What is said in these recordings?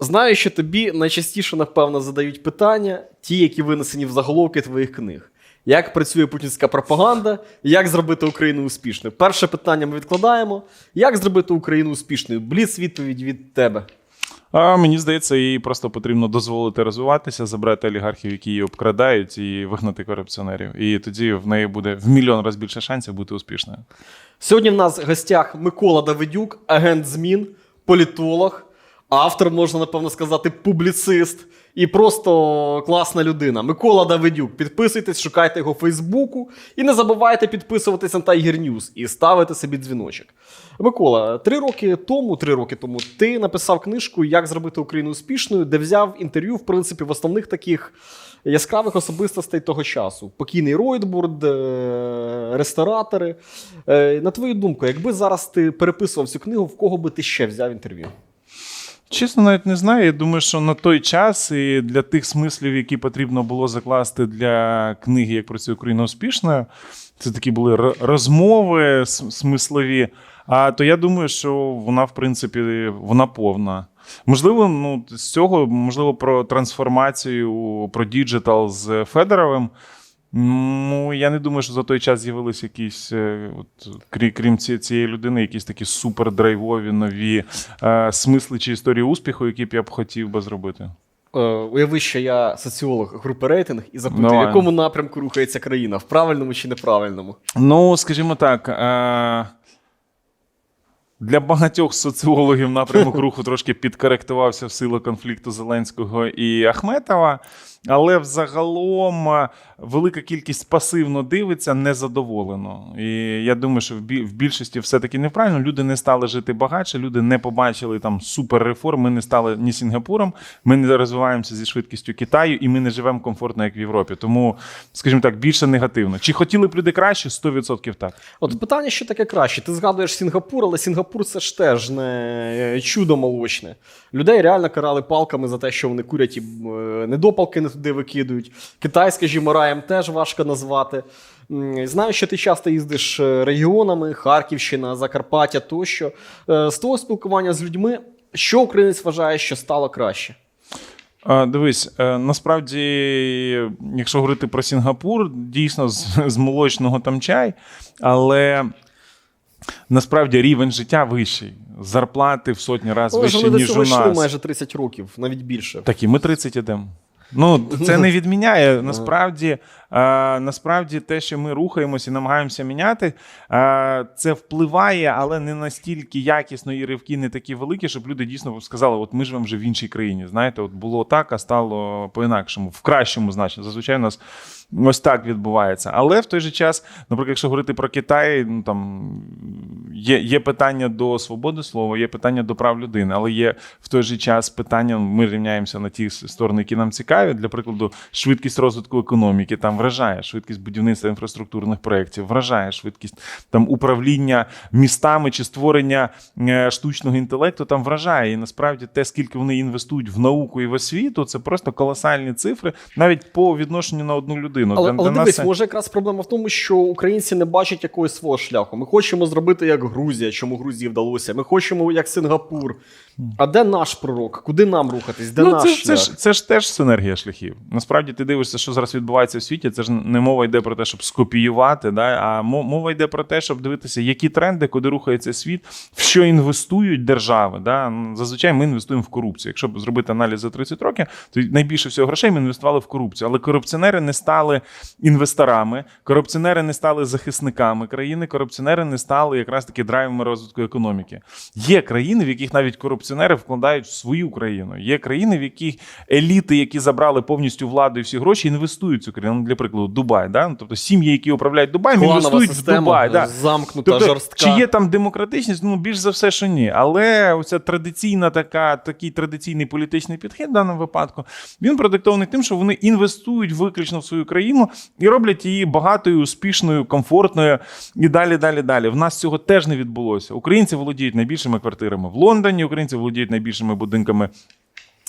Знаю, що тобі найчастіше, напевно, задають питання, ті, які винесені в заголовки твоїх книг. Як працює путінська пропаганда, як зробити Україну успішною? Перше питання ми відкладаємо. Як зробити Україну успішною? Бліц відповідь від тебе. А мені здається, їй просто потрібно дозволити розвиватися, забрати олігархів, які її обкрадають, і вигнати корупціонерів. І тоді в неї буде в мільйон разів більше шансів бути успішною. Сьогодні в нас в гостях Микола Давидюк, агент змін, політолог, автор, можна напевно сказати, публіцист і просто класна людина. Микола Давидюк. Підписуйтесь, шукайте його в Фейсбуку і не забувайте підписуватись на Tiger News і ставити собі дзвіночок. Микола, три роки тому, три роки тому, ти написав книжку Як зробити Україну успішною, де взяв інтерв'ю, в принципі, в основних таких яскравих особистостей того часу: покійний Ройтбурд, е, ресторатори. Е, На твою думку, якби зараз ти переписував цю книгу, в кого би ти ще взяв інтерв'ю? Чесно, навіть не знаю. Я думаю, що на той час і для тих смислів, які потрібно було закласти для книги Як працює Україна успішною, це такі були розмови смислові. А то я думаю, що вона, в принципі, вона повна. Можливо, ну з цього, можливо, про трансформацію, про діджитал з Федоровим. Ну, я не думаю, що за той час з'явились якісь, е, от, крі- крім ці- цієї людини, якісь такі супердрайвові нові е, смисли чи історії успіху, які б я б хотів би зробити. Е, Уяви, що я соціолог групи рейтинг і запитую, в якому напрямку рухається країна, в правильному чи неправильному? Ну, скажімо так. Е, для багатьох соціологів напрямок руху трошки підкоректувався в силу конфлікту Зеленського і Ахметова. Але взагалом е, велика кількість пасивно дивиться незадоволено. І я думаю, що в бі- в більшості все-таки неправильно. Люди не стали жити багатше, люди не побачили там суперреформ. Ми не стали ні Сінгапуром, ми не розвиваємося зі швидкістю Китаю, і ми не живемо комфортно, як в Європі. Тому, скажімо так, більше негативно. Чи хотіли б люди краще? 100% так. От питання, що таке краще. Ти згадуєш Сінгапур, але Сінгапур це ж теж не чудо молочне. Людей реально карали палками за те, що вони курять і е, недопалки не туди викидують. Китай, скажімо, раєм теж важко назвати. Знаю, що ти часто їздиш е, регіонами, Харківщина, Закарпаття тощо. Е, З того спілкування з людьми, що українець вважає, що стало краще? Дивись, е, насправді, якщо говорити про Сінгапур, дійсно з, з молочного там чай, але насправді рівень життя вищий. Зарплати в сотні разів вищі, ніж у йшли нас. майже 30 років, навіть більше. Так, і ми 30 ідемо. Ну, це не відміняє. Насправді, а, насправді, те, що ми рухаємося і намагаємося міняти, а, це впливає, але не настільки якісно і ривки не такі великі, щоб люди дійсно сказали: от ми живемо вже в іншій країні. Знаєте, от було так, а стало по-інакшому, в кращому значенні. Зазвичай у нас ось так відбувається. Але в той же час, наприклад, якщо говорити про Китай, ну там є, є питання до свободи слова, є питання до прав людини, але є в той же час питання. Ми рівняємося на ті сторони, які нам цікаві. Для прикладу, швидкість розвитку економіки там вражає, швидкість будівництва інфраструктурних проєктів вражає, швидкість там управління містами чи створення е, штучного інтелекту там вражає. І насправді те, скільки вони інвестують в науку і в освіту, це просто колосальні цифри, навіть по відношенню на одну людину. Але, Для- але нас дивись, це- може якраз проблема в тому, що українці не бачать якогось свого шляху. Ми хочемо зробити як Грузія, чому Грузії вдалося. Ми хочемо як Сингапур. А де наш пророк? Куди нам рухатись? Де ну, наш це, шлях? це, ж, це ж теж синергія шляхів. Насправді ти дивишся, що зараз відбувається в світі. Це ж не мова йде про те, щоб скопіювати, да? а мова йде про те, щоб дивитися, які тренди, куди рухається світ, в що інвестують держави. Да? Зазвичай ми інвестуємо в корупцію. Якщо зробити аналіз за 30 років, то найбільше всього грошей ми інвестували в корупцію. Але корупціонери не стали інвесторами, корупціонери не стали захисниками країни, корупціонери не стали якраз таки драйвами розвитку економіки. Є країни, в яких навіть корупціонери вкладають в свою країну. Є країни, в яких еліти, які забрали повністю владу і всі гроші, інвестують цю країну. Ну, Для прикладу, Дубай. Да? Ну, Тобто сім'ї, які управляють Дубаєм, інвестують в Дубай. Да. замкнута, Тобто, жорстка. чи є там демократичність? Ну, більш за все, що ні. Але оця традиційна така, такий традиційний політичний підхід в даному випадку, він продиктований тим, що вони інвестують виключно в свою країну і роблять її багатою, успішною, комфортною і далі, далі, далі. В нас цього теж не відбулося. Українці володіють найбільшими квартирами в Лондоні, українці володіють найбільшими будинками.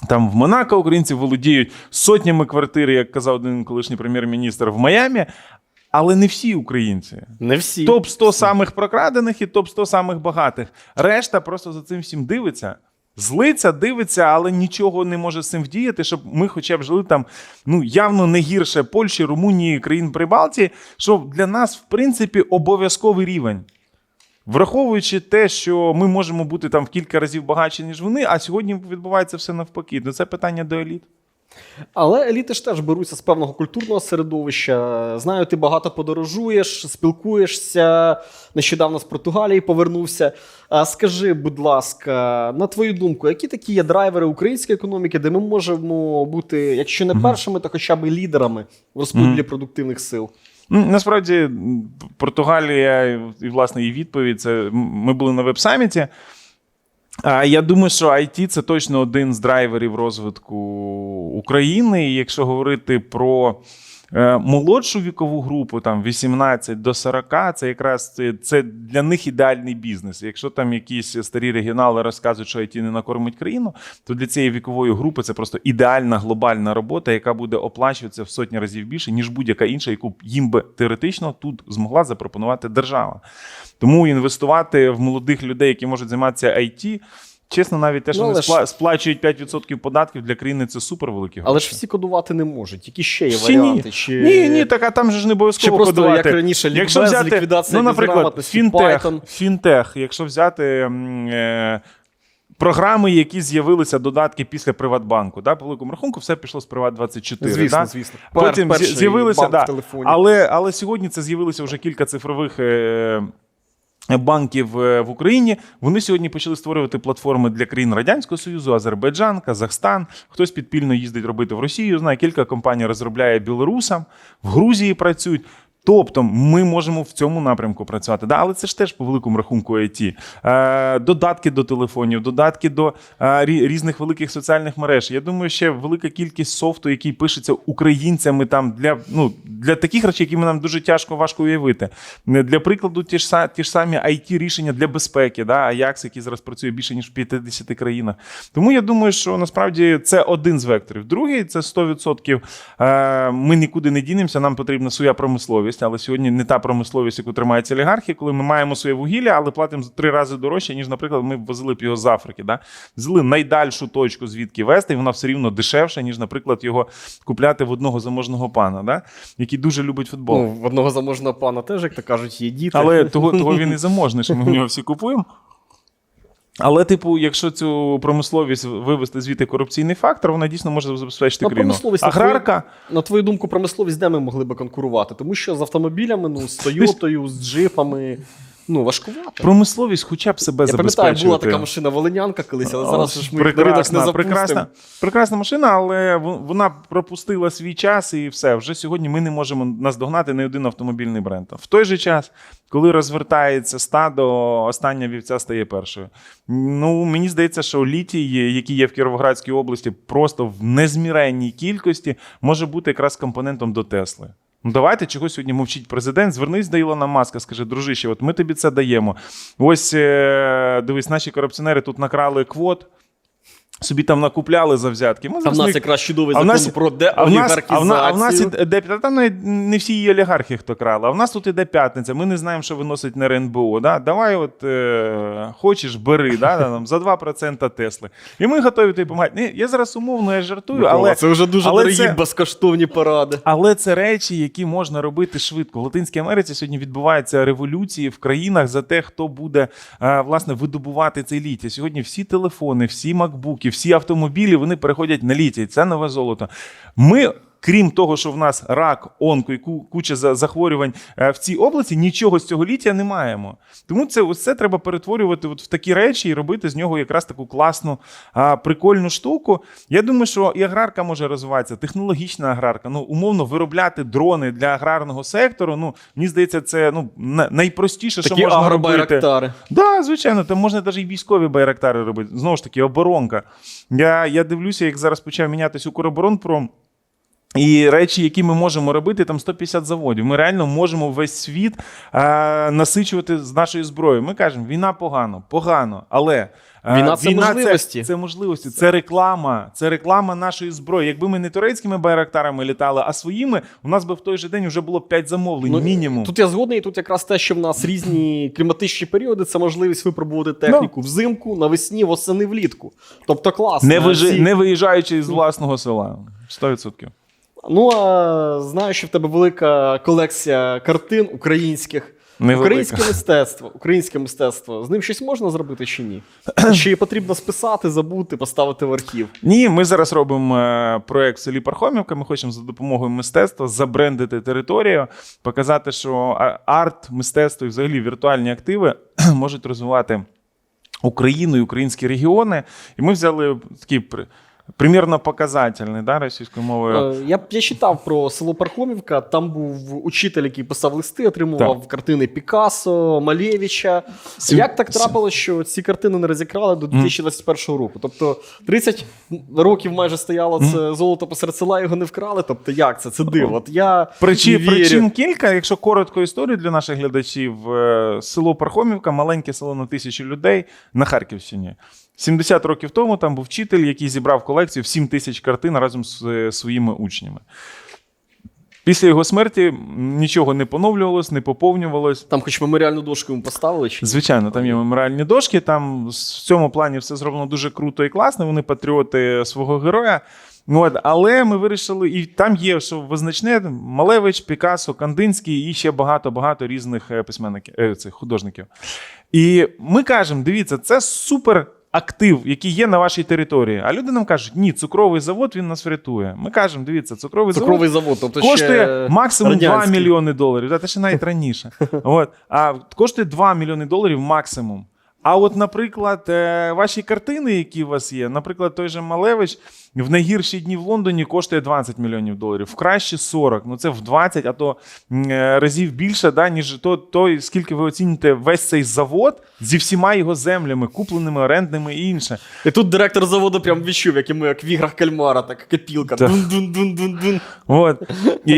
Там в Монако українці володіють сотнями квартир, як казав один колишній прем'єр-міністр в Майамі. Але не всі українці. Не всі. Топ 100 самих прокрадених і топ 100 самих багатих. Решта просто за цим всім дивиться. Злиться, дивиться, але нічого не може з цим вдіяти, щоб ми хоча б жили там ну явно не гірше Польщі, Румунії, країн Прибалтії, що для нас, в принципі, обов'язковий рівень. Враховуючи те, що ми можемо бути там в кілька разів багатші, ніж вони, а сьогодні відбувається все навпаки. Ну це питання до еліт. Але еліти ж теж беруться з певного культурного середовища. Знаю, ти багато подорожуєш, спілкуєшся. Нещодавно з Португалії повернувся. А скажи, будь ласка, на твою думку, які такі є драйвери української економіки, де ми можемо бути, якщо не першими, то хоча б лідерами в розподілі продуктивних сил? Ну, Насправді, Португалія і власне її відповідь. Це ми були на веб-саміті. Я думаю, що IT це точно один з драйверів розвитку України. І якщо говорити про молодшу вікову групу, там 18 до 40, це якраз це, це для них ідеальний бізнес. Якщо там якісь старі регіонали розказують, що IT не накормить країну, то для цієї вікової групи це просто ідеальна глобальна робота, яка буде оплачуватися в сотні разів більше, ніж будь-яка інша, яку б їм би теоретично тут змогла запропонувати держава. Тому інвестувати в молодих людей, які можуть займатися IT, чесно, навіть те, що Ну, вони ж- сплачують 5% податків для країни, це супер великі гроші. Але ж всі кодувати не можуть. Які ще є Ще ні. Чи... Ні, ні, так а там же ж не Чи обов'язково просто кодувати. як раніше Якщо взяти, ліквідація ну, наприклад, фінтех, фінтех, якщо взяти е, програми, які з'явилися додатки після Приватбанку, да, по великому рахунку, все пішло з Приват24. Звісно, да? звісно. Потім з'явилися, да, але, але сьогодні це з'явилося вже кілька цифрових. Е, Банків е, в Україні вони сьогодні почали створювати платформи для країн Радянського Союзу, Азербайджан, Казахстан. Хтось підпільно їздить робити в Росію. Знає, кілька компаній розробляє білорусам, в Грузії працюють. Тобто ми можемо в цьому напрямку працювати. Да, але це ж теж по великому рахунку IT. Е, додатки до телефонів, додатки до е, різних великих соціальних мереж. Я думаю, ще велика кількість софту, який пишеться українцями там для, ну, для таких речей, які нам дуже тяжко важко уявити. Для прикладу, ті ж, ті ж самі it рішення для безпеки, да, Ajax, який зараз працює більше ніж в 50 країнах. Тому я думаю, що насправді це один з векторів. Другий це 100%. Е, ми нікуди не дінемося, нам потрібна своя промисловість, але сьогодні не та промисловість, яку тримається олігархи, коли ми маємо своє вугілля, але платимо за три рази дорожче, ніж, наприклад, ми возили б його з Африки. Да? Взяли найдальшу точку, звідки вести, і вона все рівно дешевша, ніж, наприклад, його купляти в одного заможного пана, да? який дуже любить футбол. Ну, в одного заможного пана теж, як то кажуть, є діти. Але того, того він і заможний, що ми в нього всі купуємо. Але, типу, якщо цю промисловість вивести звідти корупційний фактор, вона дійсно може забезпечити Ну, країну. Аграрка. на твою, На твою думку, промисловість, де ми могли би конкурувати? Тому що з автомобілями, ну, з Тойотою, з джипами, ну, важкувато. Промисловість хоча б себе Я пам'ятаю, була така машина Волинянка колись, але зараз О, ж ми їх на ринок не запустимо. прекрасна, прекрасна машина, але вона пропустила свій час і все. Вже сьогодні ми не можемо наздогнати ні один автомобільний бренд. В той же час, коли розвертається стадо, остання вівця стає першою. Ну, мені здається, що літій, який є в Кіровоградській області, просто в незміренній кількості може бути якраз компонентом до Тесли. Ну, давайте чого сьогодні мовчить президент. Звернись до Ілона Маска, скажи, дружище, от ми тобі це даємо. Ось е, дивись, наші корупціонери тут накрали квот, собі там накупляли за взятки. Ми А в нас них- якраз чудовий а закон нас- про а в нас, а в деолігархізацію. нас, а в нас іде, де, там не всі її олігархи, хто крали, а в нас тут іде п'ятниця. Ми не знаємо, що виносить на РНБО. Да? Давай, от е, хочеш, бери да, там, за 2% Тесли. І ми готові тобі допомагати. Я зараз умовно я жартую, Микола, але це вже дуже але дорогі це- безкоштовні поради. але це речі, які можна робити швидко. В Латинській Америці сьогодні відбуваються революції в країнах за те, хто буде е, власне видобувати цей літій. Сьогодні всі телефони, всі макбуки, всі автомобілі вони переходять на літій. Це нове золото. Ми. Крім того, що в нас рак, онко і куча захворювань е, в цій області, нічого з цього літія не маємо. Тому це це треба перетворювати от в такі речі і робити з нього якраз таку класну, прикольну штуку. Я думаю, що і аграрка може розвиватися, технологічна аграрка. Ну, умовно, виробляти дрони для аграрного сектору. Ну, мені здається, це ну, на- найпростіше, що Такі можна робити. агробайрактари. Да, звичайно, там можна навіть і військові байрактари робити. Знову ж таки, оборонка. Я, я дивлюся, як зараз почав мінятися Укроборонпром. І речі, які ми можемо робити, там 150 заводів. Ми реально можемо весь світ е, насичувати з нашою зброєю. Ми кажемо, війна погано, погано, але Е, Війна це можливості. Це, це можливості, це реклама, це реклама нашої зброї. Якби ми не турецькими байрактарами літали, а своїми, у нас би в той же день вже було 5 замовлень, Ну, мінімум. Тут я згодний, тут якраз те, що в нас різні кліматичні періоди, це можливість випробувати техніку взимку, навесні, восени, влітку. Тобто класно. не, вижи, Всі- не виїжджаючи з власного села. 100%. Ну а знаю, що в тебе велика колекція картин українських. Невелика. Українське мистецтво, українське мистецтво. З ним щось можна зробити чи ні? Чи потрібно списати, забути, поставити в архів? Ні, ми зараз робимо е, проект в селі Пархомівка. Ми хочемо за допомогою мистецтва забрендити територію, показати, що арт, мистецтво і взагалі віртуальні активи можуть розвивати Україну і українські регіони. І ми взяли такий примірно показательний да, російською мовою. Е, Я, я читав про село Пархомівка. Там був учитель, який писав листи, отримував картини Пікассо, Малєвича. Сім- Як так трапилось, що ці картини не розікрали до 2021 року? Тобто 30 років майже стояло це золото посеред села, його не вкрали. Тобто, як це? Це диво. От я вірю. причин кілька. Якщо коротко історію для наших глядачів, е, село Пархомівка, маленьке село на тисячу людей на Харківщині. 70 років тому там був вчитель, який зібрав колекцію в 7 тисяч картин разом з е, своїми учнями. Після його смерті нічого не поновлювалось, не поповнювалось. Там хоч меморіальну дошку йому поставили чи? Звичайно, там є меморіальні дошки. Там в цьому плані все зроблено дуже круто і класно. Вони патріоти свого героя. От, але ми вирішили, і там є, що визначне Малевич, Пікассо, Кандинський і ще багато-багато різних е, письменників, е, цих художників. І ми кажемо: дивіться, це супер. Актив, який є на вашій території. А люди нам кажуть, ні, цукровий завод він нас врятує. Ми кажемо, дивіться, цукровий, Цукровий завод завод, тобто коштує ще максимум 2 мільйони доларів. Та, ще навіть раніше. От. А коштує 2 мільйони доларів максимум. А от, наприклад, е, ваші картини, які у вас є, наприклад, той же Малевич в найгірші дні в Лондоні коштує 20 мільйонів доларів, в кращі 40. Ну це в 20, а то е, разів більше, да, ніж то, то, скільки ви оціните весь цей завод зі всіма його землями, купленими, орендними і інше. І тут директор заводу прям відчув, як ми, як в іграх кальмара, так копілка. Дун-дун-дун-дун-дун. От. І,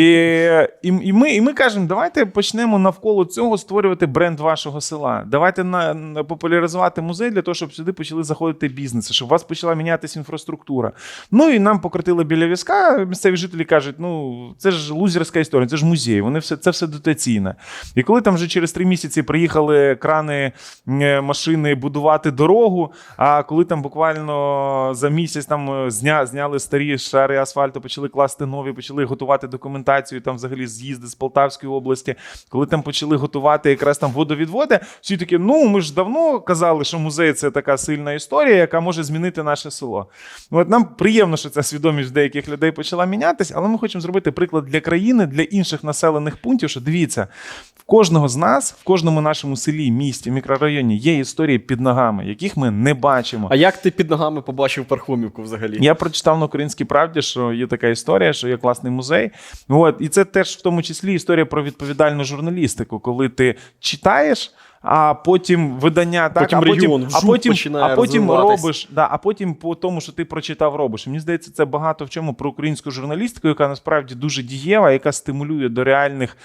і, і, ми, і ми кажемо, давайте почнемо навколо цього створювати бренд вашого села. Давайте на, на популяризувати музей для того, щоб сюди почали заходити бізнеси, щоб у вас почала мінятися інфраструктура. Ну і нам покрутили біля візка. Місцеві жителі кажуть: ну це ж лузерська історія, це ж музей. Вони все це все дотаційне. І коли там вже через три місяці приїхали крани е, машини будувати дорогу. А коли там буквально за місяць там е, зня, зняли старі шари асфальту, почали класти нові, почали готувати документацію, там взагалі з'їзди з Полтавської області, коли там почали готувати якраз там водовідводи, всі такі, ну ми ж давно казали, що музей це така сильна історія, яка може змінити наше село. От нам приємно, що ця свідомість деяких людей почала мінятися, але ми хочемо зробити приклад для країни, для інших населених пунктів, що дивіться, в кожного з нас, в кожному нашому селі, місті, мікрорайоні є історії під ногами, яких ми не бачимо. А як ти під ногами побачив Пархомівку взагалі? Я прочитав на українській правді, що є така історія, що є класний музей. От, і це теж в тому числі історія про відповідальну журналістику, коли ти читаєш. А потім видання, так, Потім а потім, регіон а потім, починає а потім робиш, да, а потім по тому, що ти прочитав, робиш. Мені здається, це багато в чому про українську журналістику, яка насправді дуже дієва, яка стимулює до реальних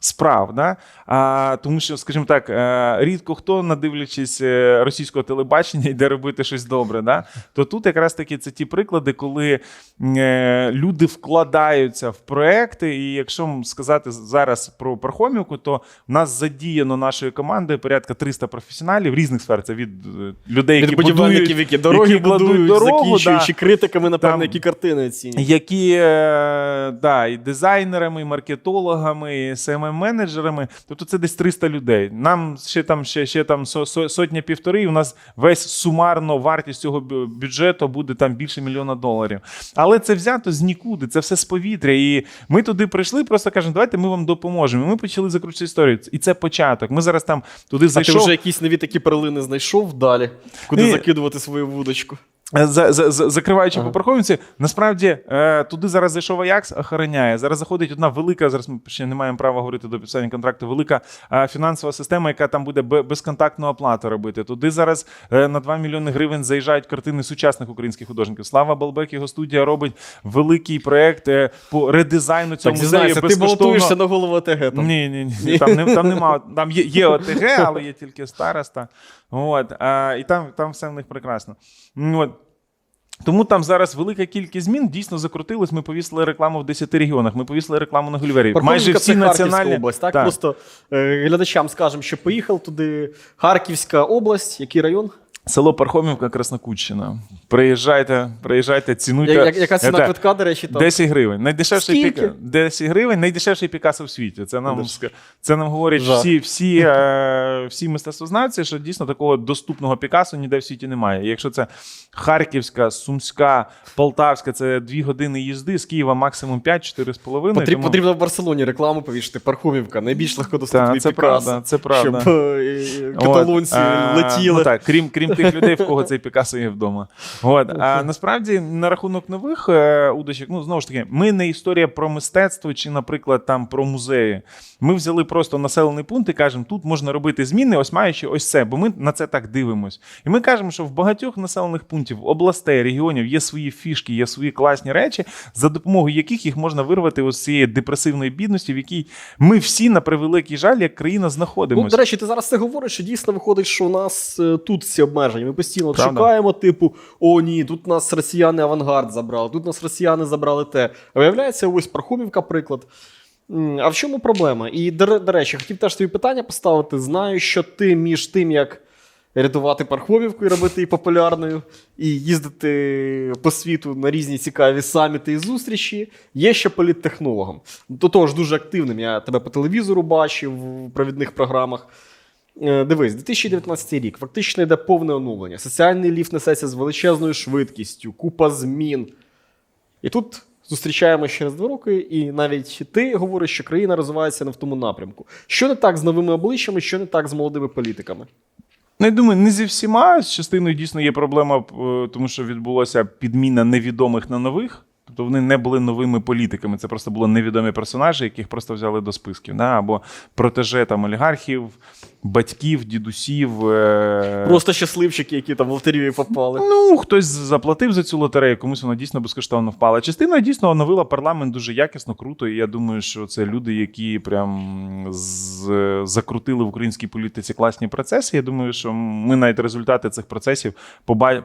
справ. Да? А, тому що, скажімо так, е, рідко хто, надивлячись е, російського телебачення, йде робити щось добре. Да? То тут якраз таки це ті приклади, коли е, люди вкладаються в проекти. І якщо сказати зараз про Пархомівку, то в нас задіяно нашою порядка 300 професіоналів різних сфер. Це від е, людей, Від які будівельників, будують, які дороги які будують, дорогу, закінчуючи да. критиками, напевно, Там- які картини оцінюють. які е, да, і дизайнерами, і маркетологами, і CMM-менеджерами. Тобто це десь 300 людей. Нам ще там ще, ще там со- со- сотня півтори, і у нас весь сумарно вартість цього бюджету буде там більше мільйона доларів. Але це взято з нікуди, це все з повітря. І ми туди прийшли, просто кажемо, давайте ми вам допоможемо. І ми почали закручувати історію. І це початок. Ми зараз там туди А ти вже якісь нові такі перлини знайшов далі, куди Ні. закидувати свою вудочку. За, за, за, закриваючи по Парховівці, насправді е, туди зараз зайшов Аякс, охороняє. Зараз заходить одна велика, зараз ми ще не маємо права говорити до підписання контракту, велика е, фінансова система, яка там буде бе- безконтактну оплату робити. Туди зараз е, на 2 мільйони гривень заїжджають картини сучасних українських художників. Слава Балбек, його студія робить великий проект е, по редизайну цього Так, музею. ти балотуєшся на голову ОТГ там. Ні, ні, ні. Там, не, там нема. Там є, є ОТГ, але є тільки староста. От, а, і там, там все в них прекрасно. От. Тому там зараз велика кількість змін дійсно закрутилось. Ми повісили рекламу в 10 регіонах. Ми повісили рекламу на Гульвері. Майже всі це національні область, так? Так. Просто е, глядачам скажемо, що поїхав туди. Харківська область, який район? Село Пархомівка, Краснокутщина. Приїжджайте, приїжджайте, цінуйте. Я, я- яка ціна квитка, до речі, там? 10 гривень. Найдешевший Скільки? піка... 10 гривень, найдешевший Пікассо в світі. Це нам, це нам говорять Жах. всі, всі, е, всі мистецтвознавці, що дійсно такого доступного Пікассо ніде в світі немає. Якщо це Харківська, Сумська, Полтавська, це 2 години їзди, з Києва максимум 5-4,5. Потріб, тому- Потрібно в Барселоні рекламу повішати. Пархомівка, найбільш легкодоступний Та, це правда, це правда. Щоб е, е, От, каталонці а, летіли. Ну, так, крім, крім тих людей, в кого цей Пікассо є вдома. От, а насправді на рахунок нових е, удочок, ну знову ж таки, ми не історія про мистецтво чи, наприклад, там про музеї. Ми взяли просто населений пункт і кажемо, тут можна робити зміни, ось маючи ось це, бо ми на це так дивимось. І ми кажемо, що в багатьох населених пунктів, областей, регіонів є свої фішки, є свої класні речі, за допомогою яких їх можна вирвати ось з цієї депресивної бідності, в якій ми всі на превеликий жаль, як країна Ну, знаходимося. до речі, ти зараз це говориш, що дійсно виходить, що у нас е, тут всі обмеження. Ми постійно Правда. шукаємо, типу, о, ні, тут нас росіяни авангард забрали, тут нас росіяни забрали те. А виявляється, ось Пархомівка, приклад. А в чому проблема? І до, до речі, хотів теж тобі питання поставити. Знаю, що ти між тим, як рятувати Пархомівку і робити її популярною, і їздити по світу на різні цікаві саміти і зустрічі, є ще політтехнологом. До того ж, дуже активним. Я тебе по телевізору бачив в провідних програмах. Е, Дивись, 2019 рік фактично йде повне оновлення. Соціальний ліфт несеться з величезною швидкістю, купа змін. І тут зустрічаємося через два роки, і навіть ти говориш, що країна розвивається не в тому напрямку. Що не так з новими обличчями, що не так з молодими політиками? Ну, я думаю, не зі всіма з частиною дійсно є проблема, е, тому що відбулася підміна невідомих на нових. Тобто вони не були новими політиками, це просто були невідомі персонажі, яких просто взяли до списків. Да? Або протеже там олігархів, батьків, дідусів. е, Просто щасливчики, які там в лотерію попали. Ну, хтось заплатив за цю лотерею, комусь вона дійсно безкоштовно впала. Частина дійсно оновила парламент дуже якісно, круто. І я думаю, що це люди, які прям з, закрутили в українській політиці класні процеси. Я думаю, що ми навіть результати цих процесів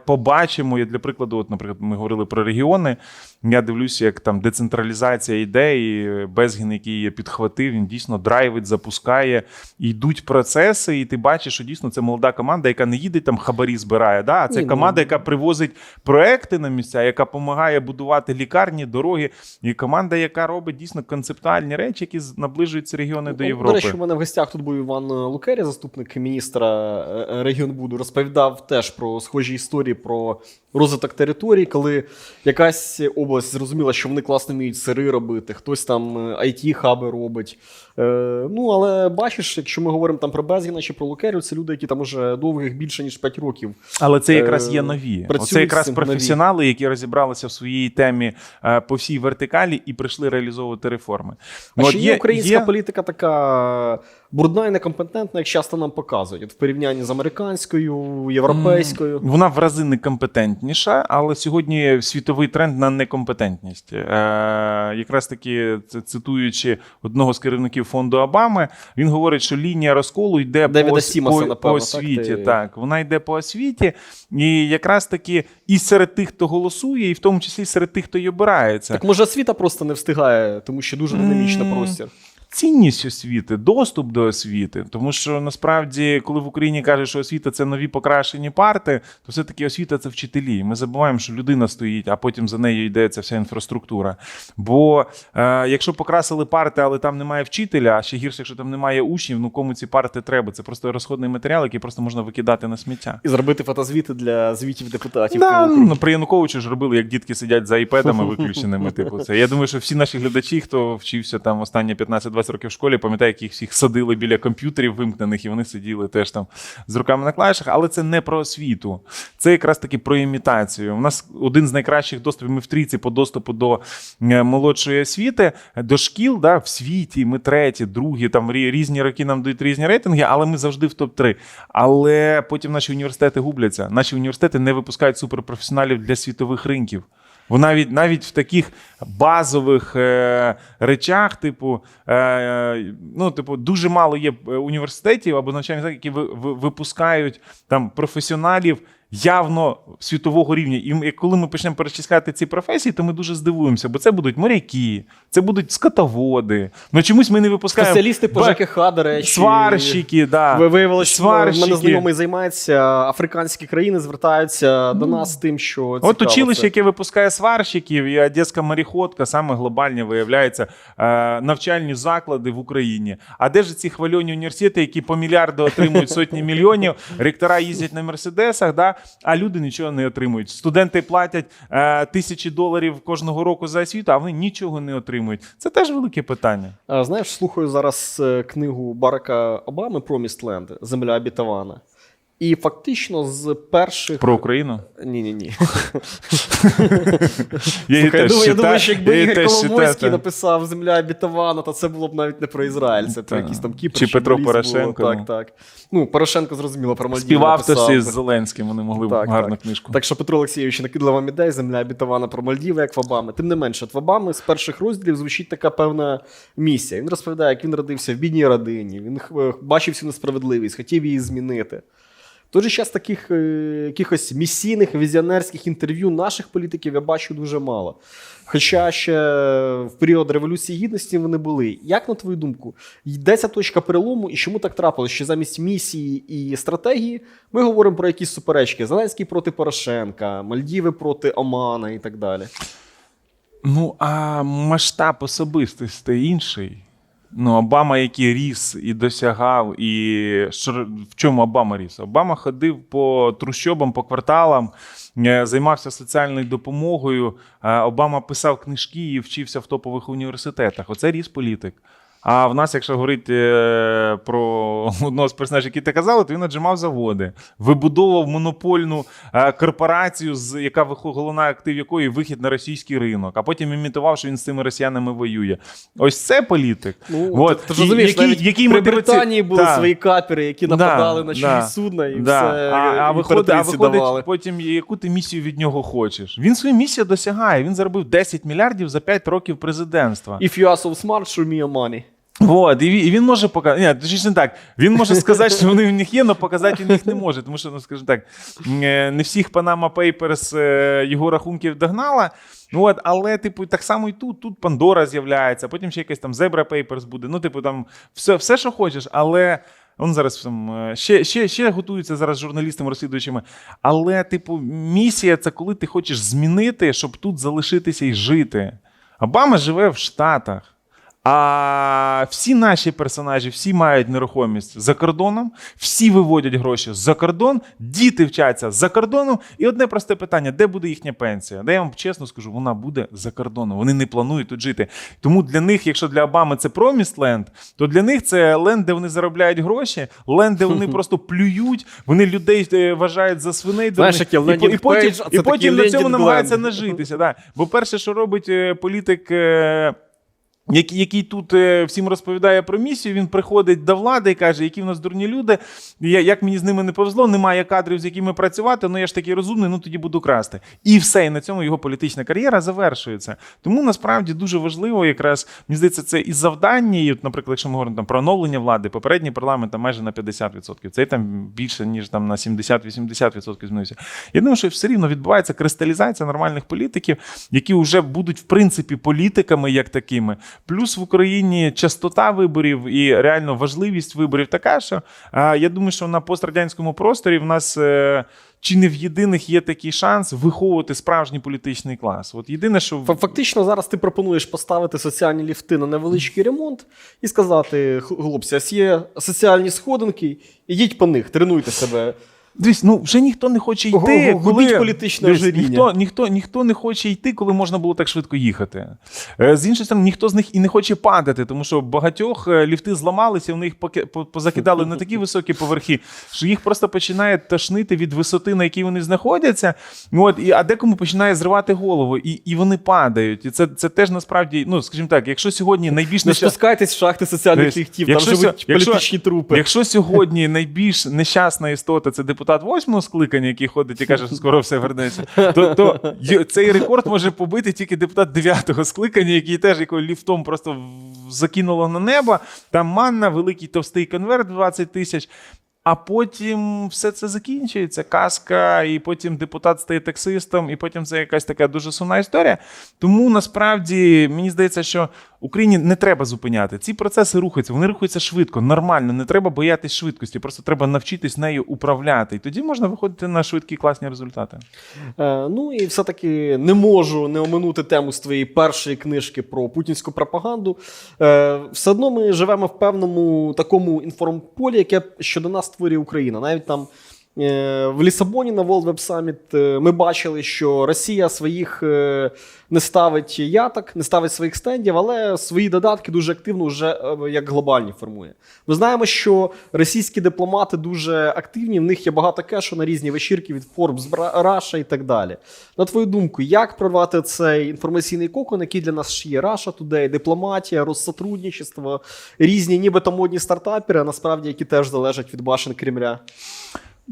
побачимо. Я для прикладу, от, наприклад, ми говорили про регіони. Я дивлюся, як там децентралізація йде, і Безгін, який її підхватив, він дійсно драйвить, запускає, і йдуть процеси, і ти бачиш, що дійсно це молода команда, яка не їде там хабарі збирає. Да? А це Ні, ну, команда, яка привозить проекти на місця, яка допомагає будувати лікарні, дороги, і команда, яка робить дійсно концептуальні речі, які з- наближують ці регіони до Ну, Європи. До речі, у мене в гостях тут був Іван Лукері, заступник міністра е, регіонбуду, розповідав теж про схожі історії про розвиток територій, коли якась область зрозуміла, що вони класно вміють сири робити, хтось там it хаби робить. Е, ну, але бачиш, якщо ми говоримо там про Безгіна чи про Лукерю, це люди, які там уже довгих більше ніж 5 років. Але це якраз Е, є нові. Оце якраз професіонали, які розібралися в своїй темі е, по всій вертикалі і прийшли реалізовувати реформи. А Ну, ще є українська політика така брудна і некомпетентна, як часто нам показують, в порівнянні з американською, європейською. Вона в рази некомпетентніша, але сьогодні світовий тренд на некомпетентність. Е, якраз таки це цитуючи одного з керівників фонду Обами, він говорить, що лінія розколу йде Девіда по, Сімаса, по, напевно, по так, освіті. ти- Так, вона йде по освіті, і якраз таки і серед тих, хто голосує, і в тому числі серед тих, хто й обирається. Так може освіта просто не встигає, тому що дуже динамічний М, простір. Цінність освіти, доступ до освіти. Тому що насправді, коли в Україні кажуть, що освіта це нові покращені парти, то все-таки освіта це вчителі. Ми забуваємо, що людина стоїть, а потім за нею йде ця вся інфраструктура. Бо е, якщо покрасили парти, але там немає вчителя, а ще гірше, якщо там немає учнів, ну кому ці парти треба? Це просто розходний матеріал, який просто можна викидати на сміття. І зробити фотозвіти для звітів депутатів. Да, ну, при Януковичу ж робили, як дітки сидять за айпедами виключеними. Типу, це. Я думаю, що всі наші глядачі, хто вчився там останні 15-20 20 років в школі, пам'ятаю, як їх всіх садили біля комп'ютерів вимкнених, і вони сиділи теж там з руками на клавішах. Але це не про освіту. Це якраз таки про імітацію. У нас один з найкращих доступів. Ми в трійці по доступу до е, молодшої освіти, до шкіл, да, в світі. Ми треті, другі, там різні роки нам дають різні рейтинги, але ми завжди в топ-3. Але потім наші університети губляться. Наші університети не випускають суперпрофесіоналів для світових ринків. Навіть навіть в таких базових е, речах, типу, е, ну, типу, дуже мало є е, університетів або навчальних закладів, які ви, ви- випускають там професіоналів явно світового рівня. І коли ми почнемо перечисляти ці професії, то ми дуже здивуємося, бо це будуть моряки, це будуть скотоводи. Ну чомусь ми не випускаємо Спеціалісти по ЖКХ, до речі. сварщики, да. Ви виявили, що в мене знайомий займається, африканські країни звертаються до нас тим, що От цікаво училище, це. яке випускає сварщиків, і Одеська моріходка, саме глобальні виявляється е, навчальні заклади в Україні. А де ж ці хвальоні університети, які по мільярду отримують сотні мільйонів, ректора їздять на мерседесах, да, а люди нічого не отримують. Студенти платять е, тисячі доларів кожного року за освіту, а вони нічого не отримують. Це теж велике питання. Знаєш, слухаю зараз е, книгу Барака Обами про Містленд Земля обітована. І фактично з перших. Про Україну. Ні, ні, ні. Я думаю, що якби Ігор Коломойський написав Земля обітована, то це було б навіть не про Ізраїль, це про Та. якийсь там Кіпр. Чи Петро Порошенко, ну. Так, так. Ну, Порошенко зрозуміло про Мальдіви Співавторстві написав. з Зеленським вони могли б Так, гарну книжку. Так що Петро Олексійович накидала вам ідей, земля обітована про Мальдіви, як в Обами. Тим не менше, от в Обами з перших розділів звучить така певна місія. Він розповідає, як він родився в бідній родині, він е, бачив всю несправедливість, хотів її змінити. В той час таких е, якихось місійних візіонерських інтерв'ю наших політиків я бачу дуже мало. Хоча ще в період Революції Гідності вони були. Як на твою думку, йде ця точка перелому, і чому так трапилось, що замість місії і стратегії ми говоримо про якісь суперечки: Зеленський проти Порошенка, Мальдіви проти Омана і так далі. Ну, а масштаб особистостей інший. Ну, Обама, який ріс і досягав, і в чому Обама ріс? Обама ходив по трущобам, по кварталам, е, займався соціальною допомогою. е, Обама писав книжки і вчився в топових університетах. Оце ріс політик. А в нас, якщо говорити е, про одного з персонажів, який ти казали, то він отжимав заводи, вибудовував монопольну е, корпорацію, з яка головна актив якої вихід на російський ринок, а потім імітував, що він з цими росіянами воює. Ось це політик. Ну, От. ти, ти розумієш, який- навіть який при Британії були Так. свої капери, які Да, нападали на да, чужі судна і Да. все а, а, виходить, а виходить давали. потім, яку ти місію від нього хочеш. Він свою місію досягає. Він заробив 10 мільярдів за 5 років президентства. If you are so smart, show me your money. Вот, і він, і він може показати. Ні, точніше так. Він може сказати, що вони в них є, але показати він їх не може. Тому що, ну скажімо так, е, не всіх Papers е, його рахунків догнала. Ну, от, але, типу, так само і тут. Тут Пандора з'являється, потім ще якась там Zebra Papers буде. Ну, типу, там все, все що хочеш, але. Он зараз там е, ще, ще, ще готуються зараз журналістами, розслідувачами. Але, типу, місія це коли ти хочеш змінити, щоб тут залишитися і жити. Обама живе в Штатах. А всі наші персонажі, всі мають нерухомість за кордоном, всі виводять гроші за кордон, діти вчаться за кордоном. І одне просте питання: де буде їхня пенсія? Де я вам чесно скажу, вона буде за кордоном. Вони не планують тут жити. Тому для них, якщо для Обами це Land, то для них це ленд, де вони заробляють гроші, ленд, де вони просто плюють, вони людей е, вважають за свиней. Дурних. яке І і, потім, і потім на цьому намагаються нажитися. Да. Бо перше, що робить е, політик. Який, тут е, всім розповідає про місію, він приходить до влади і каже, які в нас дурні люди, я, як мені з ними не повезло, немає кадрів, з якими працювати, ну я ж такий розумний, ну тоді буду красти. І все, і на цьому його політична кар'єра завершується. Тому насправді дуже важливо, якраз мені здається, це і завдання, і, наприклад, якщо ми говоримо там, про оновлення влади, попередній парламент там майже на 50%, цей там більше, ніж там на 70-80% змінився. Я думаю, що все рівно відбувається кристалізація нормальних політиків, які вже будуть в принципі політиками як такими. Плюс в Україні частота виборів і реально важливість виборів така, що я думаю, що на пострадянському просторі в нас. е, Чи не в єдиних є такий шанс виховувати справжній політичний клас? От єдине, що Фактично, зараз ти пропонуєш поставити соціальні ліфти на невеличкий ремонт і сказати: «Хл- хлопці, ось є соціальні сходинки, ідіть по них, тренуйте себе. Дивись, ну вже ніхто не хоче йти. Ого, коли... політичне Дивись, ожиріння. ніхто, ніхто, ніхто не хоче йти, коли можна було так швидко їхати. Е, З іншої сторони, ніхто з них і не хоче падати, тому що багатьох е, ліфти зламалися, вони їх позакидали на такі високі поверхи, що їх просто починає тошнити від висоти, на якій вони знаходяться. От, і, а декому починає зривати голову, і, і вони падають. І це, це теж насправді, ну скажімо так, якщо сьогодні найбільш Не спускайтесь в шахти соціальних ліфтів, там живуть якщо- політичні трупи. Якщо сьогодні найбільш нещасна істота це депутат восьмого скликання, який ходить і каже, що скоро все вернеться, то, то цей рекорд може побити тільки депутат дев'ятого скликання, який теж якого ліфтом просто закинуло на небо. Там манна, великий товстий конверт 20 тисяч. А потім все це закінчується, казка, і потім депутат стає таксистом, і потім це якась така дуже сумна історія. Тому насправді мені здається, що Україні не треба зупиняти. Ці процеси рухаються, вони рухаються швидко, нормально. Не треба боятись швидкості, просто треба навчитись нею управляти. І тоді можна виходити на швидкі класні результати. Е, ну і все-таки не можу не оминути тему з твоєї першої книжки про путінську пропаганду. Е, все одно ми живемо в певному такому інформполі, яке щодо нас створює Україна. Навіть там в Лісабоні на World Web Summit е, ми бачили, що Росія своїх е, не ставить яток, не ставить своїх стендів, але свої додатки дуже активно вже е, як глобальні формує. Ми знаємо, що російські дипломати дуже активні, в них є багато кешу на різні вечірки від Forbes, Russia і так далі. На твою думку, як прорвати цей інформаційний кокон, який для нас є Russia Today, дипломатія, розсотрудничество, різні нібито модні стартапери, а насправді які теж залежать від башен Кремля.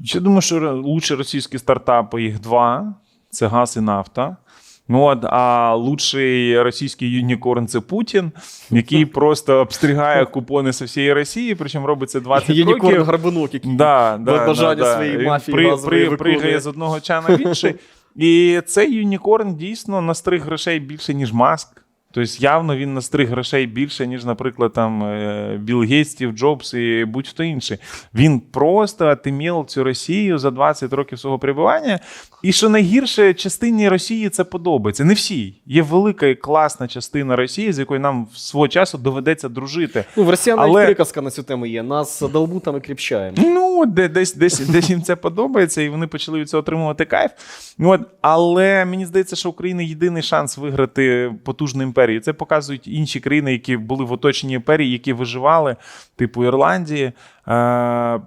Я думаю, що лучше російські стартапи їх два: це газ і нафта. Ну, от, а лучший російський юнікорн це Путін, який просто обстрігає купони з всієї Росії, причому робить це 20 Єнікорн років. Гарбунок, який Да, да, бажання да, да. своєї мафії при, при, пригає з одного чана в інший. І цей юнікорн дійсно настриг грошей більше, ніж Маск. Тобто явно він настриг грошей більше, ніж, наприклад, там е, Білл Гейтс, Стів Джобс і будь-хто інший. Він просто отимів цю Росію за 20 років свого перебування. І що найгірше, частині Росії це подобається. Не всій. Є велика і класна частина Росії, з якою нам свого часу доведеться дружити. Ну, в Росіян навіть Але- приказка на цю тему є. Нас долбутами кріпчаємо. Ну, де, десь, десь, десь їм це подобається, і вони почали від цього отримувати кайф. Ну, От, але мені здається, що Україна єдиний шанс виграти потужну імперію. Це показують інші країни, які були в оточенні імперії, які виживали, типу Ірландії. Е-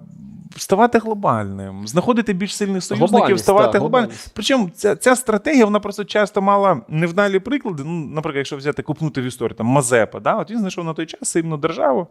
Ставати глобальним, знаходити більш сильних союзників, Глобальність, ставати та, глобальним. глобальність. Причому ця, ця стратегія вона просто часто мала невдалі приклади. Ну, наприклад, якщо взяти купнути в історію там Мазепа, да? от він знайшов на той час сильну державу.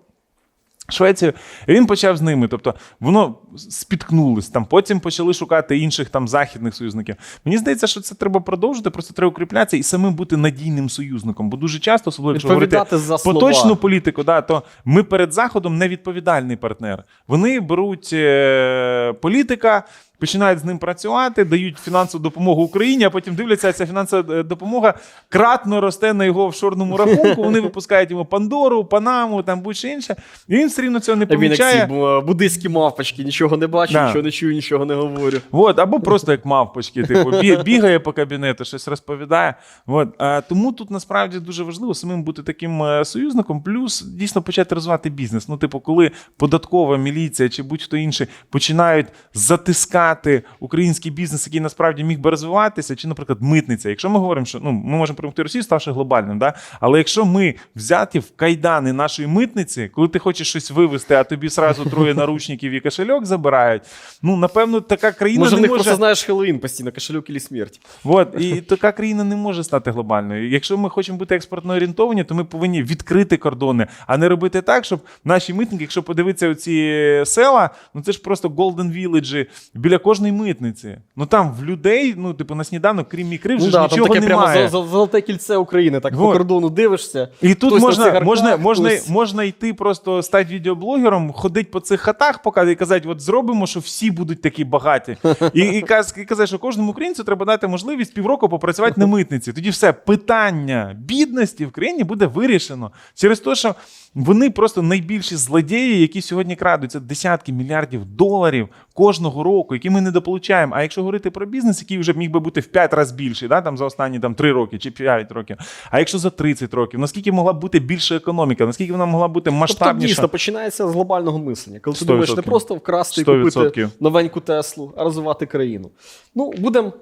Швецію, і він почав з ними. Тобто воно спіткнулось там. Потім почали шукати інших там західних союзників. Мені здається, що це треба продовжити, просто треба укріплятися і самим бути надійним союзником. Бо дуже часто, особливо якщо говорити за поточну слова. політику, да, то ми перед заходом невідповідальний партнер. Вони беруть е, політика. Починають з ним працювати, дають фінансову допомогу Україні, а потім дивляться, ця фінансова е, допомога кратно росте на його офшорному рахунку. Вони випускають йому Пандору, Панаму, там будь-що інше. І він все рівно цього не А Він як ці помічає. бу- мавпочки, нічого не бачу, Да. нічого не чую, нічого не говорю. От, або просто як мавпочки, типу, бігає по кабінету, щось розповідає. От, а, тому тут насправді дуже важливо самим бути таким е, союзником, плюс дійсно почати розвивати бізнес. Ну, типу, коли податкова міліція чи будь-хто інший починають затискати український бізнес, який насправді міг би розвиватися, чи, наприклад, митниця. Якщо ми говоримо, що ну, ми можемо перемогти Росію, ставши глобальним, да? але якщо ми взяті в кайдани нашої митниці, коли ти хочеш щось вивезти, а тобі сразу троє наручників і кошельок забирають, ну напевно, така країна Може, в не них може... просто знаєш Хеллоуін постійно, кошелюк і смерть. Вот, і така країна не може стати глобальною. Якщо ми хочемо бути експортно орієнтовані, то ми повинні відкрити кордони, а не робити так, щоб наші митники, якщо подивитися оці села, ну це ж просто Golden Village біля кожної митниці. Ну там в людей, ну типу на сніданок, крім ікри, вже Ну ж да, там нічого таке прямо немає. за- золоте кільце України, так по Вот. кордону дивишся. І тут Хтось на можна, цигарках, можна, можна, хтось- можна йти просто стати відеоблогером, ходити по цих хатах, показати і казати, от зробимо, що всі будуть такі багаті. І, і, каз- і казати, що кожному українцю треба дати можливість півроку попрацювати на митниці. Тоді все питання бідності в країні буде вирішено через те, що вони просто найбільші злодії, які сьогодні крадуть. Це десятки мільярдів доларів кожного року, які які ми недополучаємо. А якщо говорити про бізнес, який вже міг би бути в 5 разів більший, да, там за останні там, 3 роки чи 5 років. А якщо за 30 років, наскільки могла б бути більша економіка, наскільки вона могла бути Тобто дійсно починається з глобального мислення. Коли ти 100%. думаєш не просто вкрасти і 100%. купити новеньку Теслу, а розвивати країну. Ну, будемо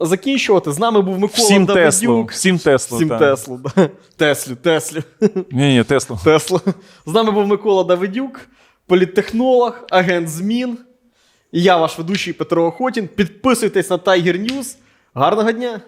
закінчувати. З нами був Микола Всім Теслу, Давидюк. всім Теслу. Всім та. Теслу. да. Теслю, Теслю. Ні, ні, Теслу. Тесла. З нами був Микола Давидюк, політтехнолог, агент змін. Я, ваш ведучий Петро Охотін. Підписуйтесь на Tiger News. Гарного дня!